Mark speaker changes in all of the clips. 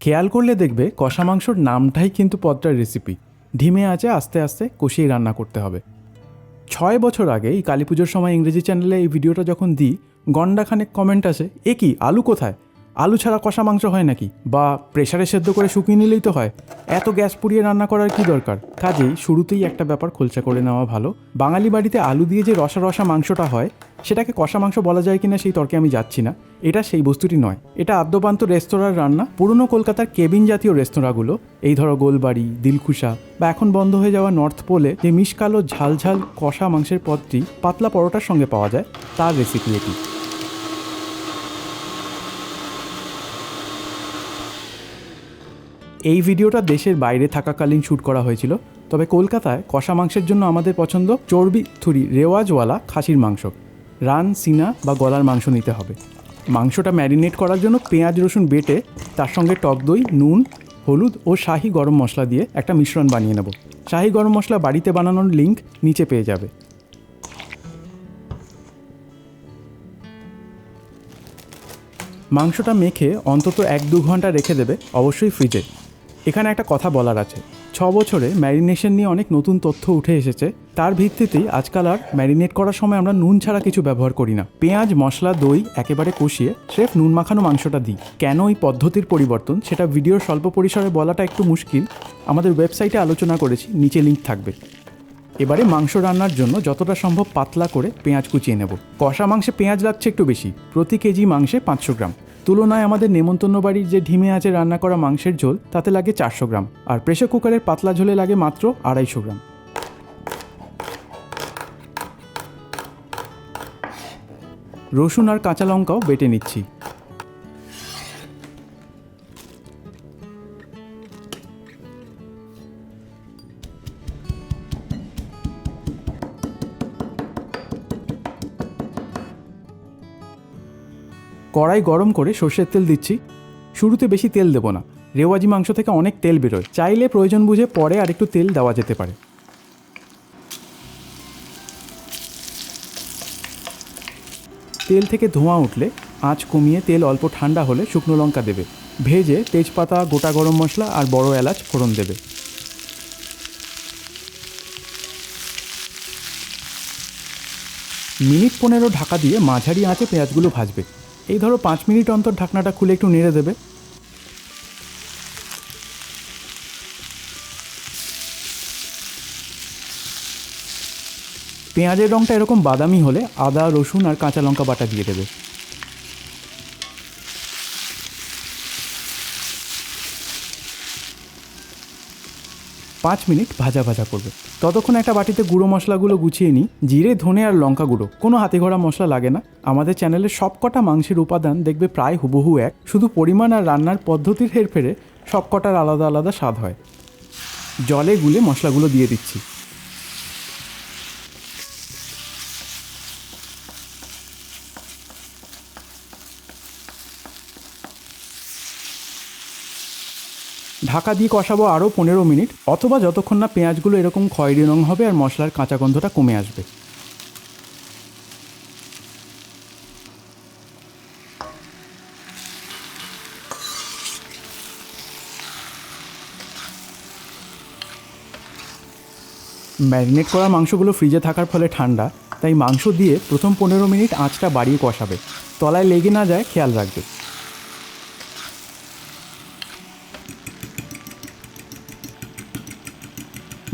Speaker 1: খেয়াল করলে দেখবে কষা মাংসর নামটাই কিন্তু পদটার রেসিপি ধিমে আছে, আস্তে আস্তে কষিয়ে রান্না করতে হবে। ছয় বছর আগে এই কালী পুজোর সময় ইংরেজি চ্যানেলে এই ভিডিওটা যখন দিই, গন্ডাখানেক কমেন্ট আসে, এ কি, আলু কোথায়? আলু ছাড়া কষা মাংস হয় নাকি? বা প্রেশারে সেদ্ধ করে শুকিয়ে নিলেই তো হয়। এত গ্যাস পুড়িয়ে রান্না করার কি দরকার? কাজেই শুরুতেই একটা ব্যাপার খোলসা করে নেওয়া ভালো। বাঙালি বাড়িতে আলু দিয়ে যে রসা রসা মাংসটা হয় সেটাকে কষা মাংস বলা যায় কিনা সেই তর্কে আমি যাচ্ছি না। এটা সেই বস্তুটি নয়। এটা আদ্যপান্ত রেস্তোরাঁর রান্না। পুরনো কলকাতার কেবিন জাতীয় রেস্তোরাঁগুলো, এই ধরো গোলবাড়ি দিলখুশা বা এখন বন্ধ হয়ে যাওয়া নর্থ পোলে যে মিশকালো ঝালঝাল কষা মাংসের পদটি পাতলা পরোটার সঙ্গে পাওয়া যায়, তার রেসিপি এটি। এই ভিডিওটা দেশের বাইরে থাকাকালীন শ্যুট করা হয়েছিল, তবে কলকাতায় কষা মাংসের জন্য আমাদের পছন্দ চর্বি থুরি রেওয়াজওয়ালা খাসির মাংস। রান, সিনা বা গলার মাংস নিতে হবে। মাংসটা ম্যারিনেট করার জন্য পেঁয়াজ, রসুন বেটে তার সঙ্গে টক দই, নুন, হলুদ ও শাহি গরম মশলা দিয়ে একটা মিশ্রণ বানিয়ে নেব। শাহি গরম মশলা বাড়িতে বানানোর লিঙ্ক নিচে পেয়ে যাবে। মাংসটা মেখে অন্তত এক দু ঘণ্টা রেখে দেবে অবশ্যই ফ্রিজে। এখানে একটা কথা বলার আছে। ছ বছরে ম্যারিনেশন নিয়ে অনেক নতুন তথ্য উঠে এসেছে। তার ভিত্তিতেই আজকাল আর ম্যারিনেট করার সময় আমরা নুন ছাড়া কিছু ব্যবহার করি না। পেঁয়াজ, মশলা, দই একেবারে কষিয়ে স্রেফ নুন মাখানো মাংসটা দিই। কেন এই পদ্ধতির পরিবর্তন সেটা ভিডিওর স্বল্প পরিসরে বলাটা একটু মুশকিল। আমাদের ওয়েবসাইটে আলোচনা করেছি, নিচে লিঙ্ক থাকবে। এবারে মাংস রান্নার জন্য যতটা সম্ভব পাতলা করে পেঁয়াজ কুচিয়ে নেব। কষা মাংসে পেঁয়াজ লাগছে একটু বেশি। প্রতি কেজি মাংসে পাঁচশো গ্রাম। তুলনায় আমাদের নেমন্তন্ন বাড়ির যে ঢিমে আছে রান্না করা মাংসের ঝোল, তাতে লাগে চারশো গ্রাম। আর প্রেশার কুকারের পাতলা ঝোলে লাগে মাত্র আড়াইশো গ্রাম। রসুন আর কাঁচা লঙ্কাও বেটে নিচ্ছি। কড়াই গরম করে সর্ষের তেল দিচ্ছি। শুরুতে বেশি তেল দেবো না। রেওয়াজি মাংস থেকে অনেক তেল বেরোয়। চাইলে প্রয়োজন বুঝে পরে আর একটু তেল দেওয়া যেতে পারে। তেল থেকে ধোঁয়া উঠলে আঁচ কমিয়ে তেল অল্প ঠান্ডা হলে শুকনো লঙ্কা দেবে। ভেজে তেজপাতা, গোটা গরম মশলা আর বড় এলাচ ফোড়ন দেবে। মিনিট পনেরো ঢাকা দিয়ে মাঝারি আঁচে পেঁয়াজগুলো ভাজবে। এই ধরো পাঁচ মিনিট অন্তর ঢাকনাটা খুলে একটু নেড়ে দেবে। পেঁয়াজের রঙটা এরকম বাদামি হলে আদা, রসুন আর কাঁচা লঙ্কা বাটা দিয়ে দেবে। পাঁচ মিনিট ভাজা ভাজা করবে। ততক্ষণ একটা বাটিতে গুঁড়ো মশলাগুলো গুছিয়ে নিই। জিরে, ধনে আর লঙ্কা গুঁড়ো। কোনো হাতে ঘোড়া মশলা লাগে না। আমাদের চ্যানেলের সবকটা মাংসের উপাদান দেখবে প্রায় হুবহু এক। শুধু পরিমাণ আর রান্নার পদ্ধতির হেরফেরে সবকটার আলাদা আলাদা স্বাদ হয়। জলে গুলে মশলাগুলো দিয়ে দিচ্ছি। ঢাকা দিয়ে কষাবো আরও পনেরো মিনিট, অথবা যতক্ষণ না পেঁয়াজগুলো এরকম খয়েরি রং হবে আর মশলার কাঁচা গন্ধটা কমে আসবে। ম্যারিনেট করা মাংসগুলো ফ্রিজে থাকার ফলে ঠান্ডা, তাই মাংস দিয়ে প্রথম পনেরো মিনিট আঁচটা বাড়িয়ে কষাবে। তলায় লেগে না যায়, খেয়াল রাখবে।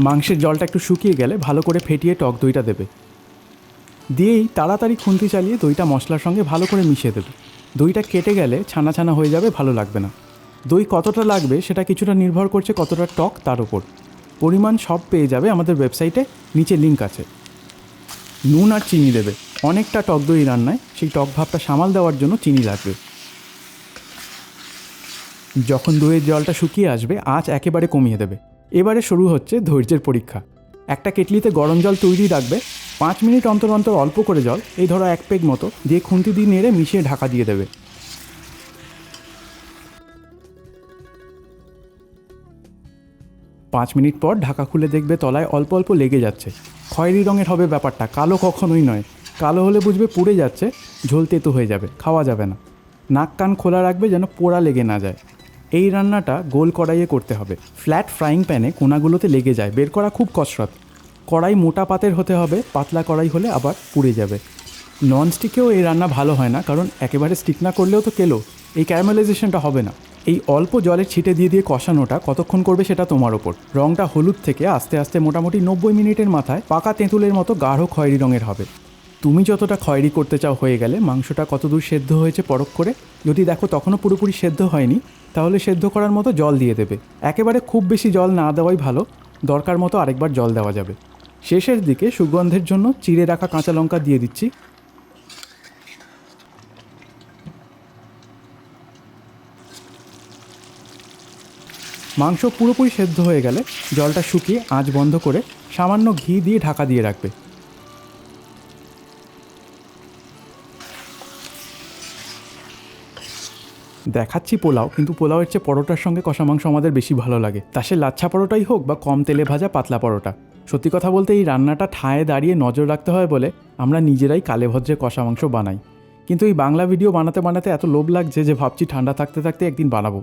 Speaker 1: মাংসের জলটা একটু শুকিয়ে গেলে ভালো করে ফেটিয়ে টক দইটা দেবে। দিয়েই তাড়াতাড়ি খুন্তি চালিয়ে দইটা মশলার সঙ্গে ভালো করে মিশিয়ে দেবে। দইটা কেটে গেলে ছানা ছানা হয়ে যাবে, ভালো লাগবে না। দই কতটা লাগবে সেটা কিছুটা নির্ভর করছে কতটা টক তার ওপর পরিমাণ সব পেয়ে যাবে আমাদের ওয়েবসাইটে, নিচে লিঙ্ক আছে। নুন আর চিনি দেবে। অনেকটা টক দই রান্নায় সেই টক ভাবটা সামাল দেওয়ার জন্য চিনি লাগবে। যখন দইয়ের জলটা শুকিয়ে আসবে, আঁচ একেবারে কমিয়ে দেবে। এবারে শুরু হচ্ছে ধৈর্যের পরীক্ষা। একটা কেটলিতে গরম জল তৈরি রাখবে, পাঁচ মিনিট অন্তর অন্তর অল্প করে জল, এই ধরো এক পেগ মতো, দিয়ে খুন্তি দিয়ে নেড়ে মিশিয়ে ঢাকা দিয়ে দেবে। পাঁচ মিনিট পর ঢাকা খুলে দেখবে তলায় অল্প অল্প লেগে যাচ্ছে। খয়েরি রঙের হবে ব্যাপারটা, কালো কখনোই নয়। কালো হলে বুঝবে পুড়ে যাচ্ছে, ঝোল তেতো হয়ে যাবে, খাওয়া যাবে না। নাক কান খোলা রাখবে যেন পোড়া লেগে না যায়। এই রান্নাটা গোল কড়াইয়ে করতে হবে। ফ্ল্যাট ফ্রাইং প্যানে কোনাগুলোতে লেগে যায়। বের করা খুব কসরত। কড়াই মোটা পাতের হতে হবে, পাতলা কড়াই হলে আবার পুড়ে যাবে। ননস্টিকেও এই রান্না ভালো হয় না, কারণ একেবারে স্টিক না করলেও তো কেলো। এই ক্যারামেলাইজেশনটা হবে না। এই অল্প জলের ছিটে দিয়ে দিয়ে কষানোটা কতক্ষণ করবে সেটা তোমার ওপর। রঙটা হলুদ থেকে আস্তে আস্তে মোটামুটি নব্বই মিনিটের মাথায় পাকা তেঁতুলের মতো গাঢ় খয়েরি রঙের হবে। তুমি যতটা খয়েরি করতে চাও হয়ে গেলে, মাংসটা কতদূর সেদ্ধ হয়েছে পরখ করে। যদি দেখো তখনও পুরোপুরি সেদ্ধ হয়নি, তাহলে সেদ্ধ করার মতো জল দিয়ে দেবে। একেবারে খুব বেশি জল না দেওয়াই ভালো, দরকার মতো আরেকবার জল দেওয়া যাবে। শেষের দিকে সুগন্ধের জন্য চিড়ে রাখা কাঁচা লঙ্কা দিয়ে দিচ্ছি। মাংস পুরোপুরি সেদ্ধ হয়ে গেলে জলটা শুকিয়ে আঁচ বন্ধ করে সামান্য ঘি দিয়ে ঢাকা দিয়ে রাখবে। দেখাচ্ছি পোলাও, কিন্তু পোলাওয়ের চেয়ে পরোটার সঙ্গে কষা মাংস আমাদের বেশি ভালো লাগে। তা সে লাচ্ছা পরোটাই হোক বা কম তেলে ভাজা পাতলা পরোটা। সত্যি কথা বলতে এই রান্নাটা ঠায়ে দাঁড়িয়ে নজর রাখতে হয় বলে আমরা নিজেরাই কালে ভদ্রে কষা মাংস বানাই। কিন্তু এই বাংলা ভিডিও বানাতে বানাতে এত লোভ লাগছে যে ভাবছি ঠান্ডা থাকতে থাকতে একদিন বানাবো।